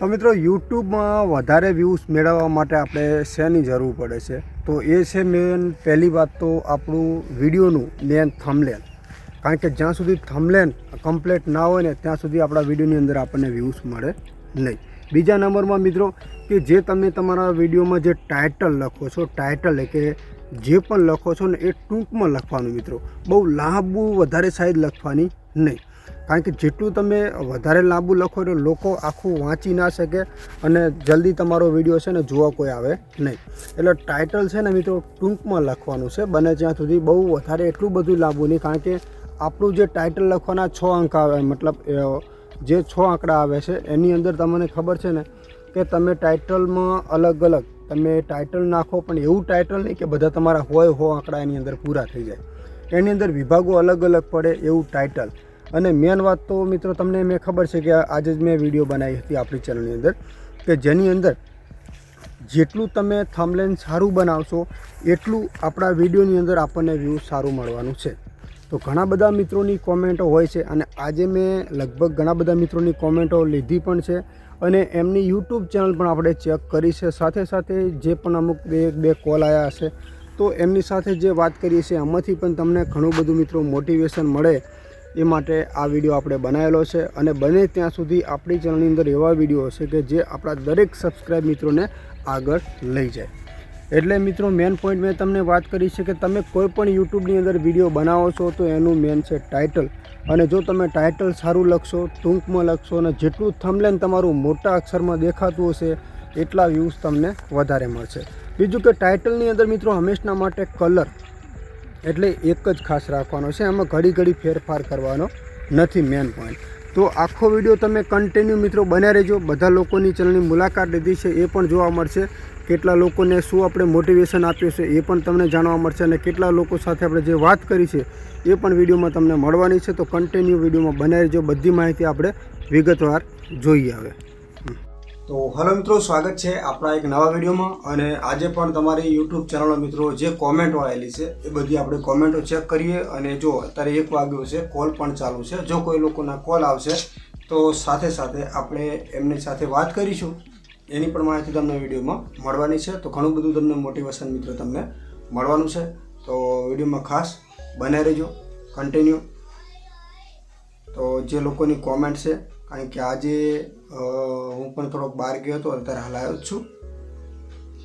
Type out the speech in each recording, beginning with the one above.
તો મિત્રો યુટ્યુબમાં વધારે વ્યૂઝ મેળવવા માટે આપણે શેની જરૂર પડે છે? તો એ છે મેન પહેલી વાત તો આપણું વિડીયોનું મેન થમલેન કારણ કે જ્યાં સુધી થમલેન કમ્પ્લીટ ના હોય ને, ત્યાં સુધી આપણા વિડીયોની અંદર આપણને વ્યૂઝ મળે નહીં. બીજા નંબરમાં મિત્રો, કે જે તમે તમારા વિડીયોમાં જે ટાઇટલ લખો છો ટાઇટલ કે જે પણ લખો છો ને, એ ટૂંકમાં લખવાનું મિત્રો. બહુ લાંબુ, વધારે સાઈઝ લખવાની નહીં. કારણ કે જેટલું તમે વધારે લાંબુ લખો એટલે લોકો આખું વાંચી ના શકે અને જલ્દી તમારો વીડિયો છે ને જોવા કોઈ આવે નહીં. એટલે ટાઇટલ છે ને મિત્રો ટૂંકમાં લખવાનું છે. બને જ્યાં સુધી બહુ વધારે એટલું બધું લાંબુ નહીં, કારણ કે આપણું જે ટાઇટલ લખવાના છ અંક આવે, મતલબ જે છ આંકડા આવે છે, એની અંદર તમને ખબર છે ને કે તમે ટાઇટલમાં અલગ અલગ, તમે ટાઇટલ નાખો પણ એવું ટાઇટલ નહીં કે બધા તમારા હોય હો આંકડા એની અંદર પૂરા થઈ જાય. એની અંદર વિભાગો અલગ અલગ પડે એવું ટાઇટલ અને મેન વાત તો મિત્રો તમને મેં ખબર છે કે આજે જ મેં વીડિયો બનાવી હતી આપણી ચેનલની અંદર, કે જેની અંદર જેટલું તમે થમલેન સારું બનાવશો, એટલું આપણા વિડીયોની અંદર આપણને વ્યૂ સારું મળવાનું છે. તો ઘણા બધા મિત્રોની કોમેન્ટો હોય છે અને આજે મેં લગભગ ઘણા બધા મિત્રોની કોમેન્ટો લીધી પણ છે અને એમની યુટ્યુબ ચેનલ પણ આપણે ચેક કરી છે. સાથે સાથે જે પણ અમુક બે બે કોલ આવ્યા હશે, તો એમની સાથે જે વાત કરીએ છીએ, એમાંથી પણ તમને ઘણું બધું મિત્રો મોટિવેશન મળે. એ માટે આ વીડિયો આપણે બનાવેલો છે અને બને ત્યાં સુધી આપણી ચેનલની અંદર એવા વીડિયો હશે કે જે આપણા દરેક સબસ્ક્રાઈબ મિત્રોને આગળ લઈ જાય. એટલે મિત્રો મેન પોઈન્ટ મેં તમને વાત કરી છે કે તમે કોઈ પણ યુટ્યુબની અંદર વીડિયો બનાવો છો તો એનું મેન છે ટાઇટલ અને જો તમે ટાઇટલ સારું લખશો, ટૂંકમાં લખશો અને જેટલું થમલેન તમારું મોટા અક્ષરમાં દેખાતું હશે, એટલા વ્યૂઝ તમને વધારે મળશે. બીજું કે ટાઇટલની અંદર મિત્રો, હંમેશના માટે કલર એટલે એક જ ખાસ રાખવાનો છે. એમાં ઘડી ઘડી ફેરફાર કરવાનો નથી મેન પોઈન્ટ તો આખો વીડિયો તમે કન્ટિન્યુ મિત્રો બન્યા રહેજો. બધા લોકોની ચેનલની મુલાકાત લીધી છે, એ પણ જોવા મળશે. કેટલા લોકોને શું આપણે મોટિવેશન આપ્યું છે, એ પણ તમને જાણવા મળશે અને કેટલા લોકો સાથે આપણે જે વાત કરી છે, એ પણ વિડીયોમાં તમને મળવાની છે. તો કન્ટિન્યુ વિડીયોમાં બનાવી રહેજો. બધી માહિતી આપણે વિગતવાર જોઈએ હવે. તો હલો મિત્રો, સ્વાગત છે આપણા એક નવા વિડીયોમાં. અને આજે પણ તમારી યુટ્યુબ ચેનલનો મિત્રો જે કોમેન્ટો આવેલી છે, એ બધી આપણે કોમેન્ટો ચેક કરીએ. અને જો અત્યારે એક વાગ્યો છે કોલ પણ ચાલુ છે. જો કોઈ લોકોના કોલ આવશે, તો સાથે સાથે આપણે એમની સાથે વાત કરીશું. એની પણ માહિતી તમને વિડીયોમાં મળવાની છે. તો ઘણું બધું તમને મોટિવેશન મિત્રો તમને મળવાનું છે. તો વિડીયોમાં ખાસ બને રહેજો. કન્ટિન્યુ તો જે લોકોની કોમેન્ટ છે, કારણ કે આજે હું પણ થોડોક બહાર ગયો હતો, અત્યારે હાલ જ છું.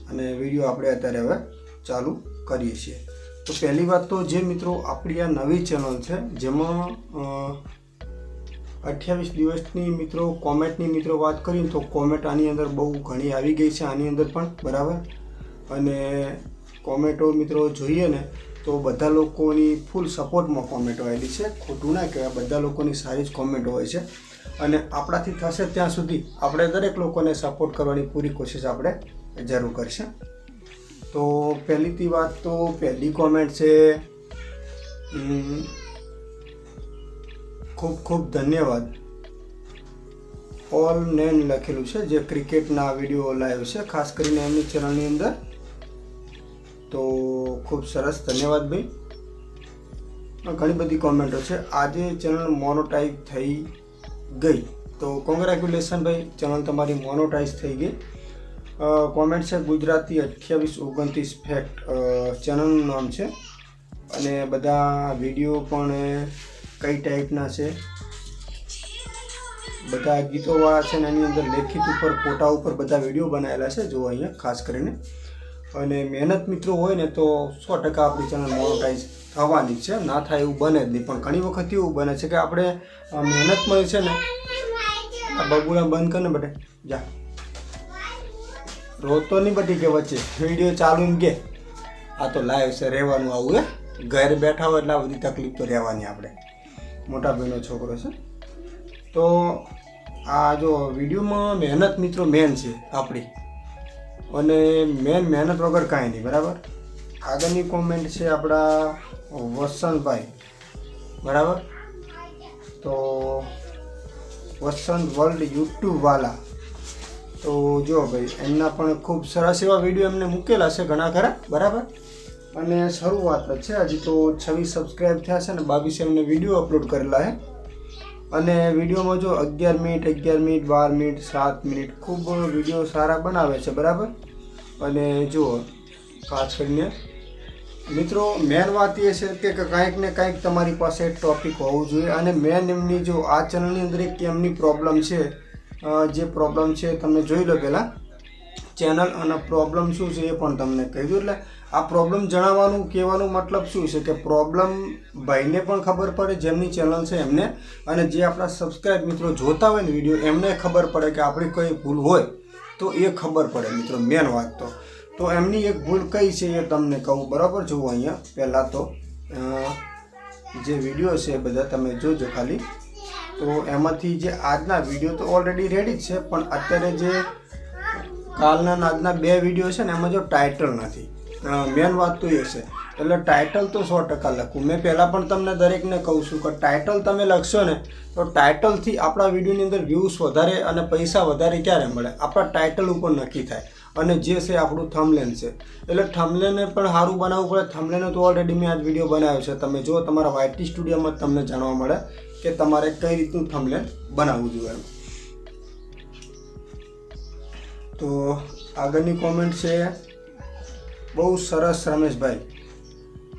અને વીડિયો આપણે અત્યારે હવે ચાલુ કરીએ છીએ. તો પહેલી વાત તો જે મિત્રો આપણી આ નવી ચેનલ છે, જેમાં અઠ્યાવીસ દિવસની મિત્રો કોમેન્ટની મિત્રો વાત કરીને તો કોમેન્ટ આની અંદર બહુ ઘણી આવી ગઈ છે, આની અંદર પણ, બરાબર? અને કોમેન્ટો મિત્રો જોઈએ ને, તો બધા લોકોની ફૂલ સપોર્ટમાં કોમેન્ટો આવેલી છે. ખોટું ના કહેવાય, બધા લોકોની સારી જ કોમેન્ટો હોય છે. અને આપણાથી થશે ત્યાં સુધી આપણે દરેક લોકોને સપોર્ટ કરવાની પૂરી કોશિશ આપણે જરૂર કરશે. તો પહેલીથી વાત તો પહેલી કોમેન્ટ છે ખૂબ ખૂબ ધન્યવાદ. ઓલ નેન લખેલું છે, જે ક્રિકેટના વીડિયો લાઈવ છે, ખાસ કરીને એમની ચેનલની અંદર. તો ખૂબ સરસ, ધન્યવાદ ભાઈ. ઘણી બધી કોમેન્ટો છે. આજે ચેનલ મોનોટાઈપ થઈ ગઈ. તો કોંગ્રેચ્યુલેશન ભાઈ ચેનલ તમારી મોનોટાઈઝ થઈ ગઈ. કોમેન્ટ છે ગુજરાતી અઠ્યાવીસ ઓગણત્રીસ ફેક્ટ ચેનલનું નામ છે. અને બધા વીડિયો પણ કઈ ટાઈપના છે. બધા ગીતોવાળા છે ને એની અંદર લેખિત ઉપર, ફોટા ઉપર બધા વીડિયો બનાવેલા છે જો અહીંયા, ખાસ કરીને. અને મહેનત મિત્રો હોય ને તો સો ટકા આપણી ચેનલ મોનોટાઈઝ થવાની છે. ના થાય એવું બને જ નહીં. પણ ઘણી વખત એવું બને છે કે આપણે મહેનતમાં છે ને, આ બબુડા બંધ કરીને ને બટે. જા. રોતો નહીં બધી કે વચ્ચે. વીડિયો ચાલુ એમ કે. આ તો લાઈવ છે, રહેવાનું આવું, હે? ઘરે બેઠા હોય એટલે આ બધી તકલીફ તો રહેવાની આપણે. મોટા ભાઈનો છોકરો છે. તો આ જો વિડીયોમાં મહેનત મિત્રો મેન છે આપણી. અને મેન મહેનત વગર કાંઈ નહીં, બરાબર? આગળની કોમેન્ટ છે આપણા વસંતભાઈ. બરાબર? તો વસંત વર્લ્ડ યુટ્યુબવાલા તો જો ભાઈ, એમના પણ ખૂબ સરસ એવા વીડિયો એમને મૂકેલા છે ઘણા ખરા, બરાબર? અને શરૂઆત જ છે, હજી તો છવ્વીસ સબસ્ક્રાઈબ થયા છે ને બાવીસ એમને વીડિયો અપલોડ કરેલા છે. અને વિડીયોમાં જો અગિયાર મિનિટ અગિયાર મિનિટ, બાર મિનિટ, સાત મિનિટ ખૂબ વીડિયો સારા બનાવે છે, બરાબર? અને જુઓ ખાસ કરીને મિત્રો મેન વાત એ છે કે કાંઈક ને કાંઈક તમારી પાસે ટોપિક હોવું જોઈએ અને મેન એમની જો આ ચેનલની અંદર એક એમની પ્રોબ્લેમ છે જે પ્રોબ્લેમ છે, તમે જોઈ લો પહેલાં. ચેનલ અને પ્રોબ્લેમ શું છે એ પણ તમને કહી દઉં. એટલે આ પ્રોબ્લેમ જણાવવાનું, કહેવાનું મતલબ શું છે કે પ્રોબ્લેમ ભાઈને પણ ખબર પડે જેમની ચેનલ છે એમને. અને જે આપણા સબસ્ક્રાઇબ મિત્રો જોતા હોય ને વીડિયો એમને ખબર પડે કે આપણી કોઈ ભૂલ હોય. તો એ ખબર પડે મિત્રો મેન વાત તો. તો એમની એક ભૂલ કઈ છે એ તમને કહું, બરાબર? જુઓ અહીંયા, પહેલાં તો જે વીડિયો છે એ બધા તમે જોજો ખાલી. તો એમાંથી જે આજના વીડિયો તો ઓલરેડી રેડી જ છે, પણ અત્યારે જે કાલના આજના બે વીડિયો છે ને, એમાં જો ટાઇટલ નથી. મેન વાત તો એ છે. એટલે ટાઇટલ તો સો ટકા લખું. મેં પહેલાં પણ તમને દરેકને કહું છું કે ટાઇટલ તમે લખશો ને, તો ટાઇટલથી આપણા વિડીયોની અંદર વ્યૂઝ વધારે અને પૈસા વધારે ક્યારે મળે? આપણા ટાઇટલ ઉપર નક્કી થાય. અને જે છે આપણું થમલેન છે. એટલે થમલેને પણ સારું બનાવવું પડે. થમલેનો તો ઓલરેડી મેં આજ વીડિયો બનાવ્યો છે. તમે જો તમારા વાયટી સ્ટુડિયોમાં તમને જાણવા મળે કે તમારે કઈ રીતનું થમલેન બનાવવું જોઈએ તો આગળની કોમેન્ટ છે, બહુ સરસ રમેશભાઈ.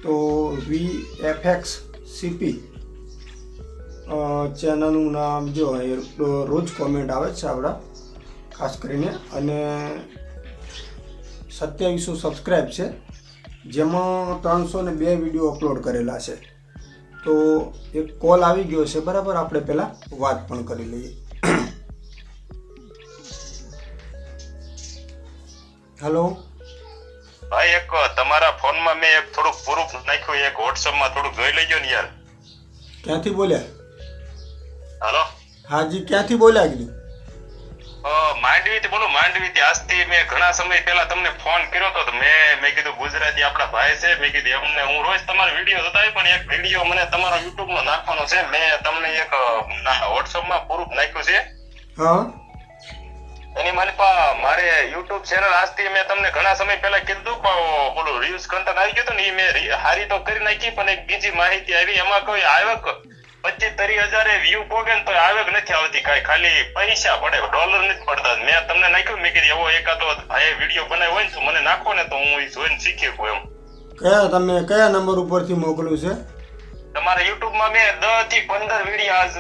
તો વી એફ એક્સ સીપી ચેનલનું નામ જો રોજ કોમેન્ટ આવે છે આપણા, ખાસ કરીને. અને સત્યાવીસો સબસ્ક્રાઈબ છે જેમાં ત્રણસો ને બે વીડિયો અપલોડ કરેલા છે. તો એક કોલ આવી ગયો છે બરાબર? આપણે પહેલાં વાત પણ કરી લઈએ. હેલો ભાઈ એક તમારા ફોનમાં મેં એક થોડુંક પ્રૂફ નાખ્યું એક વોટ્સઅપમાં થોડુંક જોઈ લેજો ને યાર. ક્યાંથી બોલ્યા? હાલો હાજી ક્યાંથી બોલ્યા કીધું? માંડવીથી બોલું માંડવીથી આજથી મેં ઘણા સમય પહેલા તમને ફોન કર્યો હતો મેં મેં કીધું ગુજરાતી આપણા ભાઈ છે મેં કીધું એમને હું રોજ તમારો વીડિયો જોતા પણ એક વીડિયો મને તમારો યુટ્યુબમાં નાખવાનો છે. મેં તમને એક વોટ્સઅપમાં પ્રૂફ નાખ્યું છે. એની મારી પા મારે યુટ્યુબ ચેનલ આજથી મેં તમને ઘણા સમય પહેલા કીધું પણ ઓલું રિવ્યુઝ કન્ટેન્ટ આવી ગયું હતું ને એ મેં હારી તો કરી નાખી પણ એક બીજી માહિતી આવી. એમાં કોઈ આવક પચીસ ત્રીસ હજાર વ્યૂ પોગે ને તો આવક નથી આવતી કાંઈ? ખાલી પૈસા પડે ડોલર નથી પડતા. મેં તમને નાખ્યું મેં કીધું એવો એકાદો એ વીડિયો બનાવ્યો હોય ને તો મને નાખો ને તો હું જોઈને શીખી શકું એમ. કયા તમે કયા નંબર ઉપરથી મોકલ્યું છે? તમારા યુટ્યુબમાં મેં દસથી પંદર વીડિયો આજ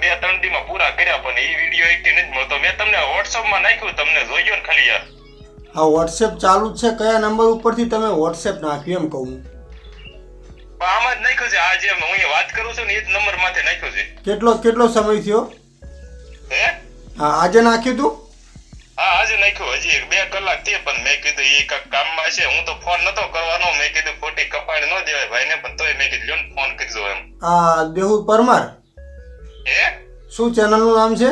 બે ત્રણ દી માં પૂરા કર્યા પણ એ વીડિયો એક નથી મળતો. મેં તમને વોટ્સઅપમાં નાખ્યું તમને જોયો ને ખાલી યાર. હા વોટ્સએપ ચાલુ છે. કયા નંબર ઉપરથી તમે વોટ્સએપ નાખ્યું એમ કહું આમાં જ નાખ્યું છે. આ જે હું અહીંયા વાત કરું છું ને એ જ નંબર માથે નાખ્યું છે. કેટલો કેટલો સમય થયો? હે? હા આજે નાખ્યું તું? હા આજે નાખ્યું. હજી બે કલાકથી પણ મેં કીધું એ કામમાં છે. હું તો ફોન નતો કરવાનો. મેં કીધું ખોટી કપાણી ન દેવાય ભાઈને પણ તોય મેં કીધું લ્યો ફોન કરજો એમ. આ દેહુ પરમાર? હે? શું ચેનલનું નામ છે?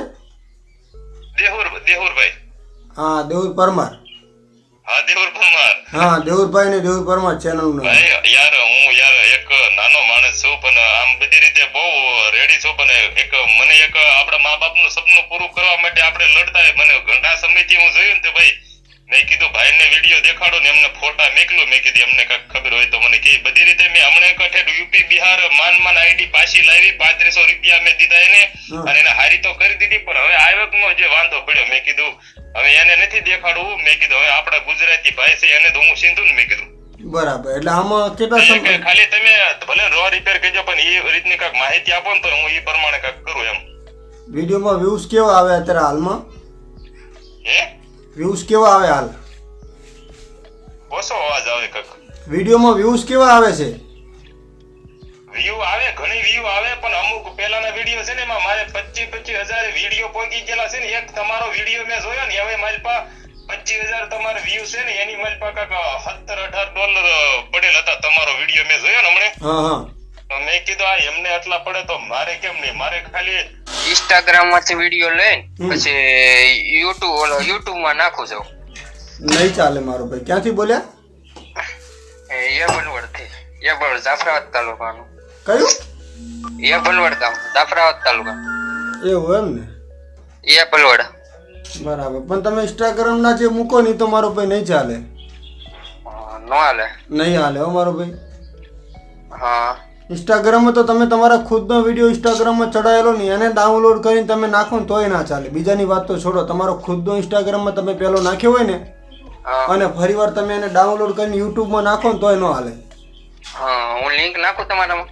દેહુર દેહુરભાઈ. હા દેહુર પરમાર. હા દેહુર પરમાર. હા દેહુરભાઈ ને દેહુર પરમાર ચેનલનું નામ. યાર હું યાર નાનો માણસ છું પણ આમ બધી રીતે બહુ રેડી છું પણ એક મને એક આપણા મા બાપનું સપનું પૂરું કરવા માટે આપણે લડતા મને ઘણા સમયથી હું જોયું ને ભાઈ મેં કીધું ભાઈને વીડિયો દેખાડો ને એમને ફોટા મેકલું. મેં કીધું એમને કાંઈક ખબર હોય તો મને કે બધી રીતે મેં હમણાં એક યુપી બિહાર માન માન આઈડી પાછી લાવી પાંત્રીસો રૂપિયા મેં દીધા એને અને એને હારી તો કરી દીધી પણ હવે આવકનો જે વાંધો પડ્યો મેં કીધું હવે એને નથી દેખાડવું. મેં કીધું હવે આપણા ગુજરાતી ભાઈ છે એને તો હું સિંધુ ને મેં કીધું. બરાબર. એટલે આમાં કેટલા સમય ખાલી તમે ભલે રો રિપેર કરજો પણ એ રીતની કાંઈક માહિતી આપો ને તો હું એ પ્રમાણે કાંઈક કરું એમ. વિડીયોમાં વ્યૂઝ કેવા આવે અત્યારે હાલમાં? હે? વ્યૂઝ કેવા આવે હાલ? ઓછો અવાજ આવે કાંઈક. વિડીયોમાં વ્યૂઝ કેવા આવે છે? વ્યૂ આવે ઘણી વ્યૂ આવે પણ અમુક પહેલાના વીડિયો છે ને એમાં મારે પચીસ પચીસ હજાર વીડિયો પહોંચી ગયેલા છે ને એક તમારો વીડિયો મેં જોયો ને હવે મારી પાસે પચીસ હજાર તમારે વ્યૂ છે ને એની મારી પાસે સત્તર અઢાર ડોલર પડેલ હતા તમારો વીડિયો મેં જોયો ને હમણે? હા હા. તો મેં કીધું આ એમને આટલા પડે તો મારે કેમ નહીં? મારે ખાલી ઇન્સ્ટાગ્રામમાંથી વીડિયો લઈને પછી યુટ્યુબ ઓલો યુટ્યુબમાં નાખું છું. નહીં ચાલે મારો ભાઈ. ક્યાંથી બોલ્યા? એ યબલવડથી. યબલવડ જાફરાબાદ તાલુકાનું. કયું? યબલવડ ગામ જાફરાબાદ તાલુકા. એવું એમ ને? યબલવડ બરાબર. પણ તમે ઇન્સ્ટાગ્રામના જે મૂકો ને તો મારો ભાઈ નહીં ચાલે. નો હાલે? નહીં હાલે હો મારો ભાઈ. હા. ઇન્સ્ટાગ્રામમાં તો તમે તમારા ખુદનો વીડિયો ઇન્સ્ટાગ્રામમાં ચડાયેલો નહીં. એને ડાઉનલોડ કરીને તમે નાખો ને તોય ના ચાલે. બીજાની વાત તો છોડો. તમારો ખુદનો ઇન્સ્ટાગ્રામમાં તમે પહેલો નાખ્યો હોય ને હા. અને ફરીવાર તમે એને ડાઉનલોડ કરીને યુટ્યુબમાં નાખો ને તોય ન હાલે. હા હું લિંક નાખું તમારામાં?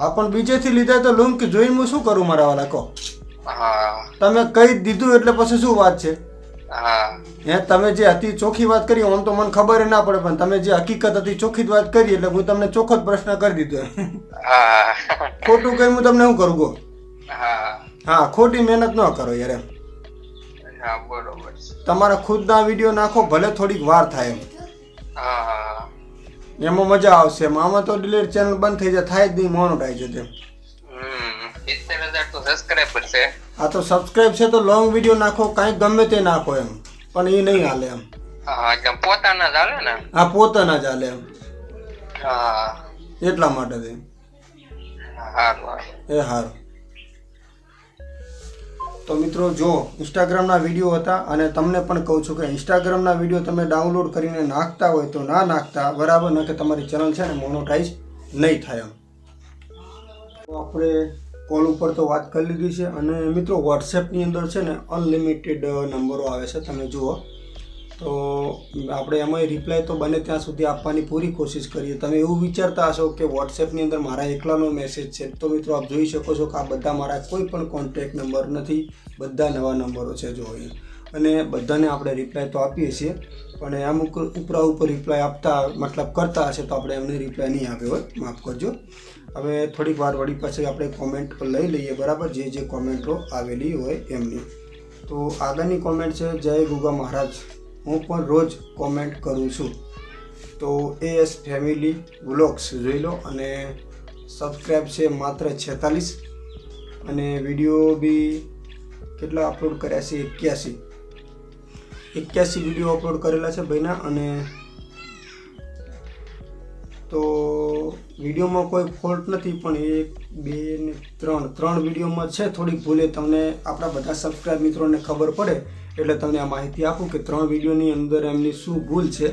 આ પણ બીજેથી લીધા તો લિંક જોઈને હું શું કરું મારા વાલા? કહો. હા. તમે કહી જ દીધું એટલે પછી શું વાત છે? હા. હે તમે જે હતી ચોખ્ખી વાત કરી આમ તો મને ખબર ના પડે પણ તમે જે હકીકત હતી ચોખ્ખી જ વાત કરી એટલે હું તમને ચોખ્ખો જ પ્રશ્ન કરી દીધો ખોટું કઈ હું તમને શું કરું ગો હા. ખોટી મહેનત ન કરો યાર એમ. તમારા ખુદના વીડિયો નાખો ભલે થોડીક વાર થાય એમ. એમાં મજા આવશે એમ. આમાં તો ડિલેટ ચેનલ બંધ થઈ જાય થાય જ નહીં મોનોટાઈઝ તેમ હમ સિત્તેર હજાર તો સબસ્ક્રાઈબર છે આ તો સબસ્ક્રાઇબ છે તો લોંગ વીડિયો નાખો કાંઈ ગમે તે નાખો એમ. પણ એ નહીં હાલે એમ. હા એટલે પોતાના જ હાલે ને? હા પોતાના જ હાલે એમ. હા. એટલા માટે સારું એ સારું તો મિત્રો જો ઇન્સ્ટાગ્રામના વીડિયો હતા અને તમને પણ કહું છું કે ઇન્સ્ટાગ્રામના વીડિયો તમે ડાઉનલોડ કરીને નાખતા હોય તો ના નાખતા બરાબર? ન કે તમારી ચેનલ છે ને મોનોટાઈઝ નહીં થાય એમ. આપણે કોલ ઉપર તો વાત કરી લીધી છે અને મિત્રો વોટ્સએપની અંદર છે ને અનલિમિટેડ નંબરો આવે છે, તમે જુઓ. તો આપણે એમાંય રિપ્લાય તો બને ત્યાં સુધી આપવાની પૂરી કોશિશ કરીએ. તમે એવું વિચારતા હશો કે વોટ્સએપની અંદર મારા એકલાનો મેસેજ છે, તો મિત્રો આપ જોઈ શકો છો કે આ બધા મારા કોઈ પણ કોન્ટેક્ટ નંબર નથી, બધા નવા નંબરો છે જોઈએ અને બધાને આપણે રિપ્લાય તો આપીએ છીએ, પણ અમુક ઉપરા ઉપર રિપ્લાય આપતા, મતલબ કરતા હશે તો આપણે એમને રિપ્લાય નહીં આપ્યો હોય માફ કરજો. હવે થોડીક વાર વળી પછી આપણે કોમેન્ટ લઈ લઈએ, બરાબર? જે જે કોમેન્ટો આવેલી હોય એમની. તો આગળની કોમેન્ટ છે, જય ગુગા મહારાજ. હું પણ રોજ કોમેન્ટ કરું છું. તો એ એસ ફેમિલી વ્લોગ્સ જોઈ લો અને સબસ્ક્રાઈબ છે માત્ર છેતાલીસ. અને વીડિયો બી કેટલા અપલોડ કર્યા છે? એક્યાસી. એક્યાસી વીડિયો અપલોડ કરેલા છે ભાઈના અને તો વિડીયોમાં કોઈ ફોલ્ટ નથી, પણ એક, બે ને ત્રણ ત્રણ વિડીયોમાં છે, થોડીક ભૂલે તમને આપણા બધા સબસ્ક્રાઈબ મિત્રોને ખબર પડે, એટલે તમને આ માહિતી આપું કે ત્રણ વિડીયોની અંદર એમની શું ભૂલ છે.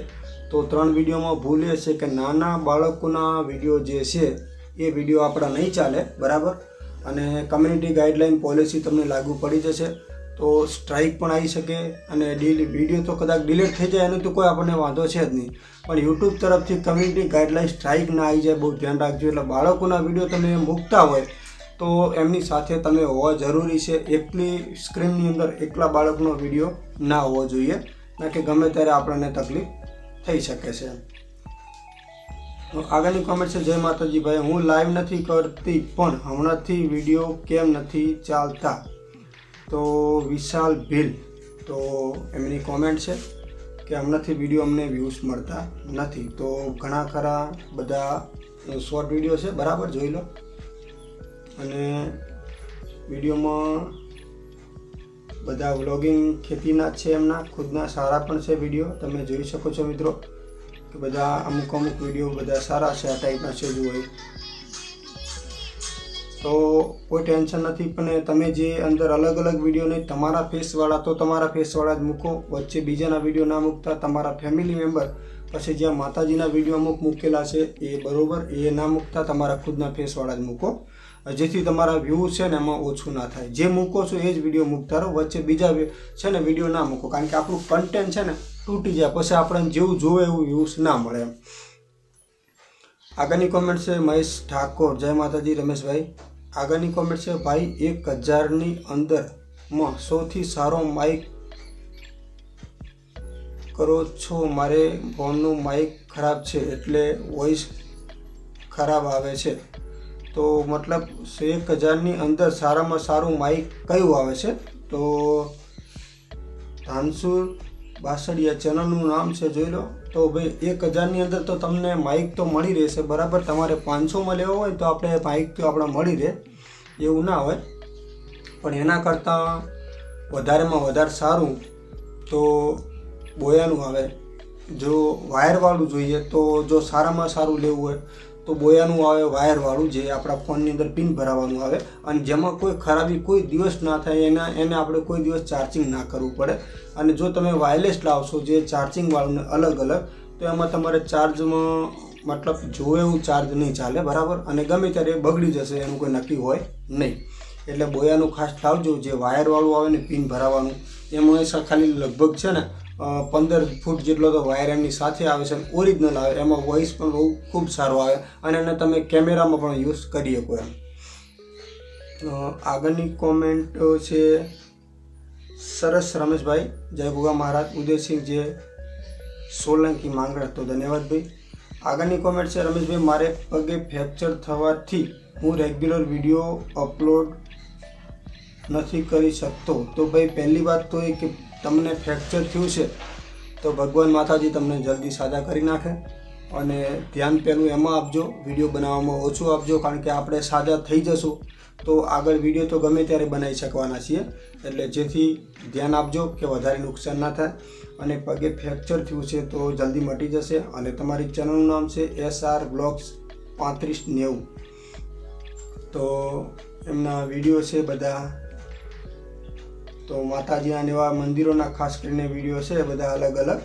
તો ત્રણ વિડીયોમાં ભૂલ એ છે કે નાના બાળકોના વીડિયો જે છે, એ વીડિયો આપણા નહીં ચાલે, બરાબર? અને કમ્યુનિટી ગાઈડલાઇન પોલિસી તમને લાગુ પડી જશે. તો સ્ટ્રાઇક પણ આવી શકે અને ડીલ વીડિયો તો કદાચ ડિલીટ થઈ જાય એનો તો કોઈ આપણને વાંધો છે જ નહીં. પણ યુટ્યુબ તરફથી કમ્યુનિટી ગાઈડલાઇન સ્ટ્રાઇક ના આવી જાય, બહુ ધ્યાન રાખજો. એટલે બાળકોના વીડિયો તમે મૂકતા હોય તો એમની સાથે તમે હોવા જરૂરી છે. એકલી સ્ક્રીનની અંદર એકલા બાળકનો વીડિયો ના હોવો જોઈએ. ના કે ગમે ત્યારે આપણને તકલીફ થઈ શકે છે. આગળની કોમેન્ટ છે, જય માતાજી ભાઈ, હું લાઈવ નથી કરતી, પણ હમણાંથી વીડિયો કેમ નથી ચાલતા? તો વિશાલ ભીલ. તો એમની કોમેન્ટ છે કે હમણાંથી વીડિયો અમને વ્યૂઝ મળતા નથી. તો ઘણા ખરા બધા શોર્ટ વીડિયો છે, બરાબર જોઈ લો. અને વિડીયોમાં બધા વ્લોગિંગ ખેતીના જ છે એમના, ખુદના સારા પણ છે વીડિયો તમે જોઈ શકો છો મિત્રો કે બધા અમુક અમુક વીડિયો બધા સારા છે, આ ટાઈપના છે એ. તો કોઈ ટેન્શન નથી, પણ તમે જે અંદર અલગ અલગ વીડિયો નહીં, તમારા ફેસવાળા તો તમારા ફેસવાળા જ મૂકો, વચ્ચે બીજાના વીડિયો ના મૂકતા, તમારા ફેમિલી મેમ્બર પછી જ્યાં માતાજીના વીડિયો અમુક મૂકેલા છે, એ બરોબર, એ ના મૂકતા, તમારા ખુદના ફેસવાળા જ મૂકો. જેથી તમારા વ્યૂ છે ને એમાં ઓછું ના થાય. જે મૂકો છો એ જ વીડિયો મૂકતા રહો, વચ્ચે બીજા છે ને વીડિયો ના મૂકો. કારણ કે આપણું કન્ટેન્ટ છે ને તૂટી જાય, પછી આપણને જેવું જોવે એવું વ્યૂઝ ના મળે એમ. આગળની કોમેન્ટ છે મહેશ ઠાકોર. જય માતાજી, રમેશભાઈ. આગળની કોમેન્ટ છે, ભાઈ, એક હજારની અંદરમાં સૌથી સારો માઇક કરો છો. મારે ફોનનું માઇક ખરાબ છે એટલે વોઇસ ખરાબ આવે છે. તો મતલબ એક હજારની અંદર સારામાં સારું માઇક કયું આવે છે? તો ધાનસુર બાસડિયા ચેનલનું નામ છે, જોઈ લો. તો ભાઈ, એક હજારની અંદર તો તમને માઇક તો મળી રહેશે, બરાબર? તમારે પાંચસોમાં લેવો હોય તો આપણે માઇક તો આપણે મળી રહે, એવું ના હોય. પણ એના કરતાં વધારેમાં વધારે સારું તો બોયાનું આવે. જો વાયરવાળું જોઈએ તો જો સારામાં સારું લેવું હોય તો બોયાનું આવે, વાયરવાળું જે આપણા ફોનની અંદર પિન ભરાવાનું આવે. અને જેમાં કોઈ ખરાબી કોઈ દિવસ ના થાય, એના, એને આપણે કોઈ દિવસ ચાર્જિંગ ના કરવું પડે. અને જો તમે વાયરલેસ લાવશો, જે ચાર્જિંગવાળું અલગ અલગ, તો એમાં તમારે ચાર્જમાં મતલબ જોવે એવું ચાર્જ નહીં ચાલે, બરાબર? અને ગમે ત્યારે બગડી જશે, એનું કોઈ નક્કી હોય નહીં. એટલે બોયાનું ખાસ લાવજો, જે વાયરવાળું આવે ને પિન ભરાવાનું, એમાં એ ખાલી લગભગ છે ને પંદર ફૂટ જેટલો તો વાયર એમની સાથે આવે છે ઓરિજિનલ આવે, એમાં વોઇસ પણ બહુ ખૂબ સારો આવે, અને એને તમે કેમેરામાં પણ યુઝ કરી શકો એમ. આગળની કોમેન્ટ છે સરસ રમેશભાઈ, જય ગુગા મહારાજ, ઉદયસિંહ જે સોલંકી માંગણ તો ધન્યવાદ ભાઈ. આગળની કોમેન્ટ છે, રમેશભાઈ, મારે પગે ફ્રેક્ચર થવાથી હું રેગ્યુલર વીડિયો અપલોડ નથી કરી શકતો. તો ભાઈ, પહેલી વાત તો એ કે તમને ફ્રેક્ચર થયું છે, તો ભગવાન માતાજી તમને જલ્દી સાજા કરી નાખે. અને ધ્યાન પહેલું એમાં આપજો, વીડિયો બનાવવામાં ઓછું આપજો, કારણ કે આપણે સાજા થઈ જશું. તો આગળ વીડિયો તો ગમે ત્યારે બનાવી શકવાના છીએ, એટલે જેથી ધ્યાન આપજો કે વધારે નુકસાન ના થાય. અને પગે ફ્રેક્ચર થયું છે તો જલ્દી મટી જશે. અને તમારી ચેનલનું નામ છે એસ આર બ્લોગ્સ પાંત્રીસ નેવું. તો એમના વીડિયો છે બધા, તો માતાજીના એવા મંદિરોના ખાસ કરીને વીડિયો છે બધા અલગ અલગ.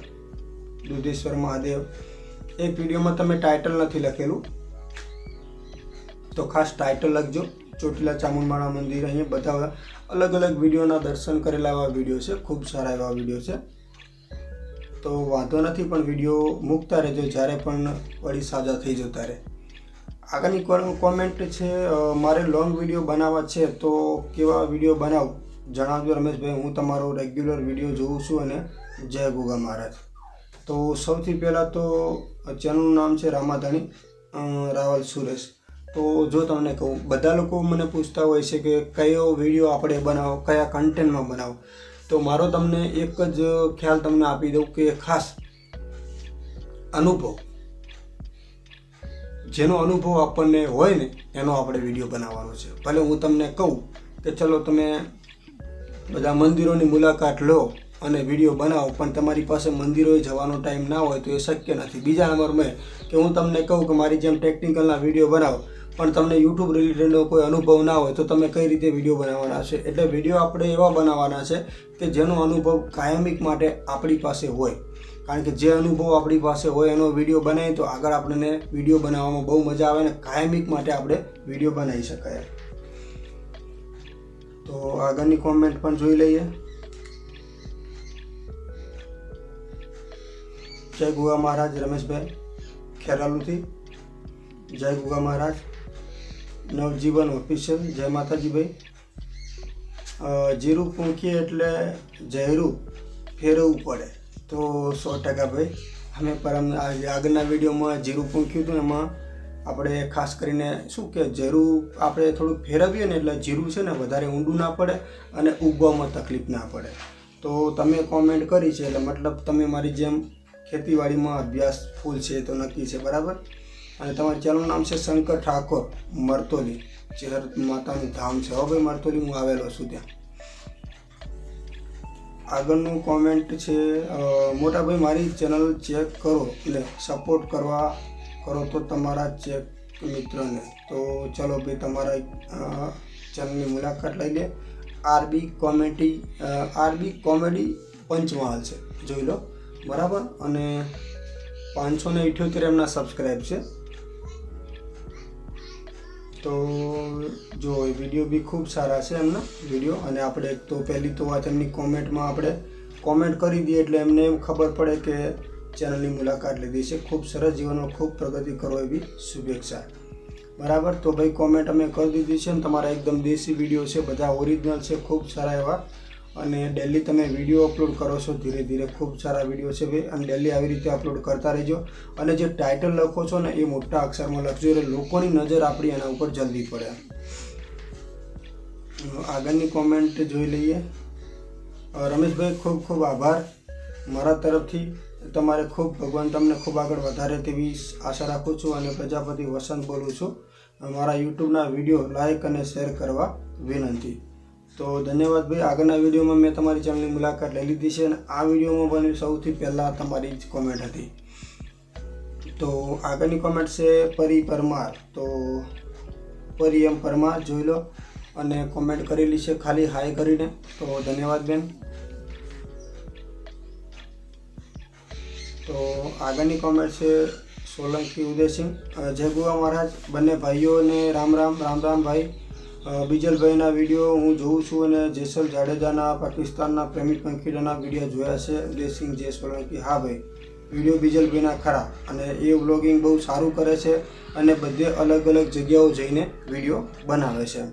દુધેશ્વર મહાદેવ એક વિડીયોમાં તમે ટાઇટલ નથી લખેલું. તો ખાસ ટાઇટલ લખજો. ચોટીલા ચામુંડમાળા મંદિર અહીંયા બધા અલગ અલગ વિડીયોના દર્શન કરેલા એવા વીડિયો છે. ખૂબ સારા એવા વીડિયો છે. તો વાંધો નથી, પણ વીડિયો મૂકતા રહેજો. જ્યારે પણ વળી સાજા થઈ જતા રહે. આગળની કોમેન્ટ છે મારે લોંગ વીડિયો બનાવવા છે, તો કેવા વીડિયો બનાવ? જણાવજો રમેશભાઈ, હું તમારો રેગ્યુલર વીડિયો જોઉં છું અને જય ગોગા મહારાજ. તો સૌથી પહેલાં તો ચેનલનું નામ છે રામાધાણી રાવલ સુરેશ. તો જો તમને કહું, બધા લોકો મને પૂછતા હોય છે કે કયો વીડિયો આપણે બનાવો, કયા કન્ટેન્ટમાં બનાવો. તો મારો તમને એક જ ખ્યાલ તમને આપી દઉં કે ખાસ અનુભવ. જેનો અનુભવ આપણને હોય ને, એનો આપણે વીડિયો બનાવવાનો છે. ભલે હું તમને કહું કે ચલો તમે બધા મંદિરોની મુલાકાત લો અને વીડિયો બનાવો, પણ તમારી પાસે મંદિરોએ જવાનો ટાઈમ ના હોય તો એ શક્ય નથી. બીજા નંબરમાં કે હું તમને કહું કે મારી જેમ ટેકનિકલના વીડિયો બનાવો, પણ તમને યુટ્યુબ રિલેટેડનો કોઈ અનુભવ ના હોય તો તમે કઈ રીતે વીડિયો બનાવવાના છે? એટલે વીડિયો આપણે એવા બનાવવાના છે કે જેનો અનુભવ કાયમિક માટે આપણી પાસે હોય. કારણ કે જે અનુભવ આપણી પાસે હોય એનો વીડિયો બનાવીએ તો આગળ આપણને વીડિયો બનાવવામાં બહુ મજા આવે અને કાયમિક માટે આપણે વીડિયો બનાવી શકાય. તો આગળની કોમેન્ટ પણ જોઈ લઈએ. જય ગુગા મહારાજ રમેશભાઈ, ખેરાલુથી. જય ગુગા મહારાજ. નવજીવન ઓફિશિયલ, જય માતાજી ભાઈ જીરું પૂંખીએ એટલે જહેરું ફેરવવું પડે. તો સો ટકા ભાઈ, અમે પરમ આગળના વિડીયોમાં જીરું પૂંખ્યું હતું એમાં આપણે ખાસ કરીને શું કે જીરું આપણે થોડું ફેરવીએ ને એટલે જીરું છે ને વધારે ઊંડું ના પડે અને ઉગવામાં તકલીફ ના પડે. તો તમે કોમેન્ટ કરી છે એટલે મતલબ તમે મારી જેમ ખેતીવાડીમાં અભ્યાસ ફૂલ છે તો નક્કી છે, બરાબર? અને તમારી ચેનલનું નામ છે શંકર ઠાકોર મરતોલી. ચેહર માતાનું ધામ છે. હવે મરતોલી, હું આવેલો છું ત્યાં. આગળનું કોમેન્ટ છે મોટાભાઈ મારી ચેનલ ચેક કરો એટલે સપોર્ટ કરવા કરો તો તમારા ચેક મિત્રને. તો ચલો ભાઈ, તમારા ચેનલની મુલાકાત લઈ લે. RB comedy RB comedy Panchmahal છે. જોઈ લો. બરાબર? અને પાંચસો ને ઇઠ્યોતેર એમના સબસ્ક્રાઈબ છે. તો જો વીડિયો બી ખૂબ સારા છે એમના વીડિયો અને આપણે એક તો પહેલી તો વાત એમની કોમેન્ટમાં આપણે કોમેન્ટ કરી દઈએ એટલે એમને એમ ખબર પડે કે ચેનલની મુલાકાત લીધી છે. ખૂબ સરસ જીવનમાં ખૂબ પ્રગતિ કરો એવી શુભેચ્છા. બરાબર? તો ભાઈ કોમેન્ટ અમે કરી દીધી છે તમારા એકદમ દેશી વીડિયો છે, બધા ઓરિજિનલ છે, ખૂબ સારા એવા અને ડેલી તમે વીડિયો અપલોડ કરો છો, ધીરે ધીરે ખૂબ સારા વીડિયો છે ભાઈ. અને ડેલી આવી રીતે અપલોડ કરતા રહેજો. અને જે ટાઇટલ લખો છો ને, એ મોટા અક્ષરમાં લખજો, એટલે લોકોની નજર આપણી એના ઉપર જલ્દી પડે. આગળની કોમેન્ટ જોઈ લઈએ. રમેશભાઈ, ખૂબ ખૂબ આભાર મારા તરફથી. તમારે ખૂબ, ભગવાન તમને ખૂબ આગળ વધારે તેવી આશા રાખું છું અને પ્રજાપતિ વસંત બોલું છું. મારા યુટ્યુબના વીડિયો લાઇક અને શેર કરવા વિનંતી. તો ધન્યવાદ ભાઈ. આગળના વિડીયોમાં મેં તમારી ચેનલની મુલાકાત લઈ લીધી છે અને આ વિડીયોમાં પણ સૌથી પહેલાં તમારી જ કોમેન્ટ હતી. તો આગળની કોમેન્ટ છે પરી પરમાર. તો પરી એમ પરમાર જોઈ લો અને કોમેન્ટ કરેલી છે ખાલી હાય કરીને. તો ધન્યવાદ બેન. તો આગળની કોમેન્ટ છે સોલંકી ઉદયસિંહ. અ, જય ગુવા મહારાજ. બંને ભાઈઓને રામ રામ રામ રામ ભાઈ. બીજલભાઈના વીડિયો હું જોઉં છું અને જેસલ જાડેજાના, પાકિસ્તાનના પ્રેમિક પંખીડાના વીડિયો જોયા છે. ઉદયસિંહ જય સોલંકી હા ભાઈ, વીડિયો બીજલભાઈના ખરા અને એ વ્લોગિંગ બહુ સારું કરે છે અને બધે અલગ અલગ જગ્યાઓ જઈને વીડિયો બનાવે છે.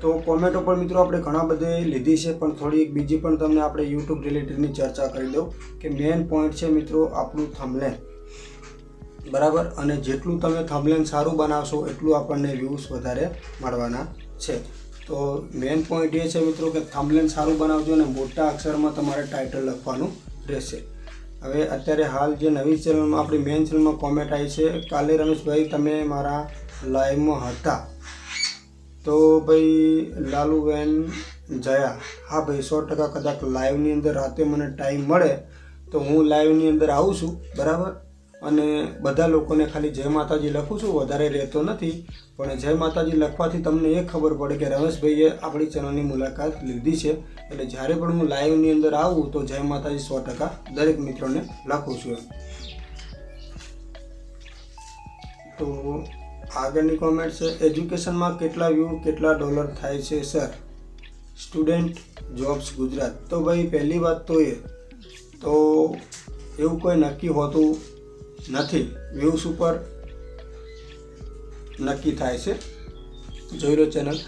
તો કોમેન્ટો પણ મિત્રો આપણે ઘણા બધે લીધી છે, પણ થોડી બીજી પણ તમને આપણે યુટ્યુબ રિલેટેડની ચર્ચા કરી દઉં કે મેઇન પોઈન્ટ છે મિત્રો આપણું થમલેન બરાબર? અને જેટલું તમે થમલેન સારું બનાવશો એટલું આપણને વ્યૂઝ વધારે મળવાના છે. તો મેઇન પોઈન્ટ એ છે મિત્રો કે થંબલેન સારું બનાવજો અને મોટા અક્ષરમાં તમારે ટાઇટલ લખવાનું રહેશે. હવે અત્યારે હાલ જે નવી ચેનલમાં આપણી મેઇન ચેનલમાં કોમેન્ટ આવી છે, કાલે રમેશભાઈ તમે મારા લાઈવમાં હતા. તો ભાઈ, લાલુબેન જયા. હા ભાઈ, સો ટકા કદાચ લાઈવની અંદર રાતે મને ટાઈમ મળે, તો હું લાઈવની અંદર આવું છું. બરાબર? અને બધા લોકોને ખાલી જય માતાજી લખું છું, વધારે રહેતો નથી. પણ જય માતાજી લખવાથી તમને એ ખબર પડે કે રમેશભાઈએ આપણી ચેનલની મુલાકાત લીધી છે. એટલે જ્યારે પણ હું લાઈવની અંદર આવું તો જય માતાજી સો ટકા દરેક મિત્રોને લખું છું તો આગળની કોમેન્ટ છે એજ્યુકેશનમાં કેટલા વ્યૂ કેટલા ડોલર થાય છે સર સ્ટુડન્ટ જોબ્સ ગુજરાત. તો ભાઈ, પહેલી વાત તો એ. તો એવું કોઈ નક્કી હોતું નથી. વ્યૂઝ ઉપર નક્કી થાય છે. જોઈ લો ચેનલ.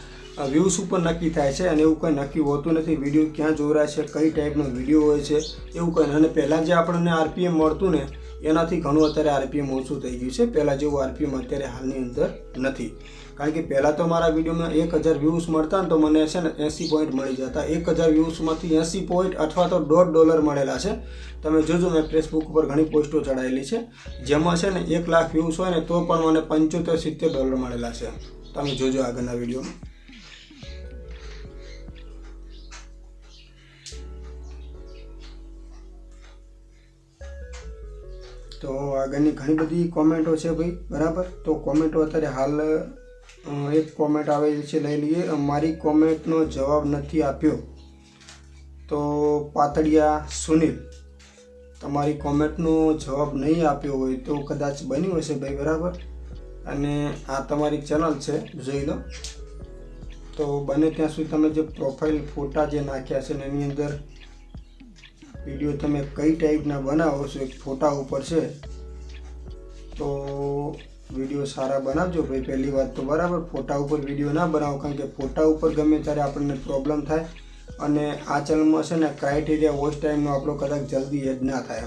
વ્યૂઝ ઉપર નક્કી થાય છે અને એવું કંઈ નક્કી હોતું નથી. વીડિયો ક્યાં જોરાય છે, કઈ ટાઈપનો વીડિયો હોય છે, એવું કંઈ અને પહેલાં જે આપણને આરપીએમ મળતું ને, એનાથી ઘણું અત્યારે આરપીએમ ઓછું થઈ ગયું છે. પહેલાં જેવું આરપીએમ અત્યારે હાલની અંદર નથી. કારણ કે પહેલાં તો મારા વિડીયોમાં એક હજાર વ્યૂઝ મળતા ને તો મને છે ને એંસી પોઈન્ટ મળી જતા એક હજાર વ્યૂઝમાંથી એંસી પોઈન્ટ અથવા તો દોઢ ડોલર મળેલા છે. તમે જોજો, મેં ફેસબુક ઉપર ઘણી પોસ્ટો ચડાવેલી છે. જેમાં છે ને એક લાખ વ્યૂઝ હોય ને તો પણ મને પંચોતેર, સિત્તેર ડોલર મળેલા છે. તમે જોજો આગળના વિડીયોમાં. તો આગળની ઘણી બધી કોમેન્ટો છે ભાઈ, બરાબર? તો કોમેન્ટો અત્યારે હાલ એક કોમેન્ટ આવેલી છે, લઈ લઈએ. મારી કોમેન્ટનો જવાબ નથી આપ્યો. તો પાતળિયા સુનિલ, તમારી કોમેન્ટનો જવાબ નહીં આપ્યો હોય તો કદાચ બન્યું હશે ભાઈ, બરાબર? અને આ તમારી ચેનલ છે, જોઈ લો. તો બને ત્યાં સુધી તમે જે પ્રોફાઇલ ફોટા જે નાખ્યા છે એની અંદર વીડિયો તમે કઈ ટાઈપના બનાવો છો, એક ફોટા ઉપર છે. તો વીડિયો સારા બનાવજો ભાઈ. પહેલી વાત તો બરાબર, ફોટા ઉપર વીડિયો ના બનાવો, કારણ કે ફોટા ઉપર ગમે ત્યારે આપણને પ્રોબ્લેમ થાય. અને આ ચેનલમાં છે ને ક્રાઇટેરિયા વોચ ટાઈમનો આપણો કદાચ જલ્દી એડ ના થાય.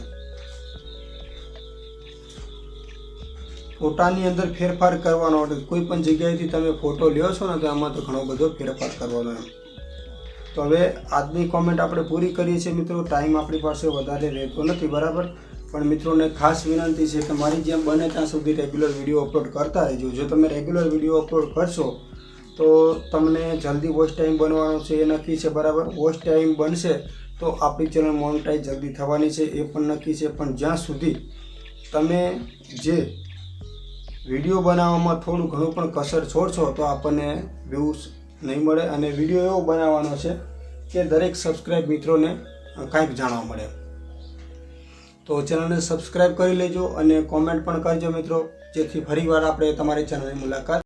ફોટાની અંદર ફેરફાર કરવાનો કોઈ પણ જગ્યાએથી તમે ફોટો લ્યો છો ને, તો આમાં તો ઘણો બધો ફેરફાર કરવાનો એમ. તો હવે આજની કોમેન્ટ આપણે પૂરી કરીએ છીએ મિત્રો. ટાઈમ આપણી પાસે વધારે રહેતો નથી, બરાબર? પણ મિત્રોને ખાસ વિનંતી છે કે મારી જેમ બને ત્યાં સુધી રેગ્યુલર વીડિયો અપલોડ કરતા રહેજો. જો તમે રેગ્યુલર વીડિયો અપલોડ કરશો, તો તમને જલ્દી વોચ ટાઈમ બનવાનો છે, એ નક્કી છે, બરાબર? વોચ ટાઈમ બનશે તો આપણી ચેનલ મોનિટાઈઝ જલ્દી થવાની છે, એ પણ નક્કી છે. પણ જ્યાં સુધી તમે જે વીડિયો બનાવવામાં થોડું ઘણું પણ કસર છોડશો, તો આપણને વ્યૂઝ નહીં મળે અને વીડિયો એવો બનાવવાનો છે કે દરેક સબસ્ક્રાઈબ મિત્રોને કાંઈક જાણવા મળે. તો ચેનલને સબસ્ક્રાઈબ કરી લેજો અને કોમેન્ટ પણ કરજો મિત્રો. જેથી ફરીવાર આપણે તમારી ચેનલની મુલાકાત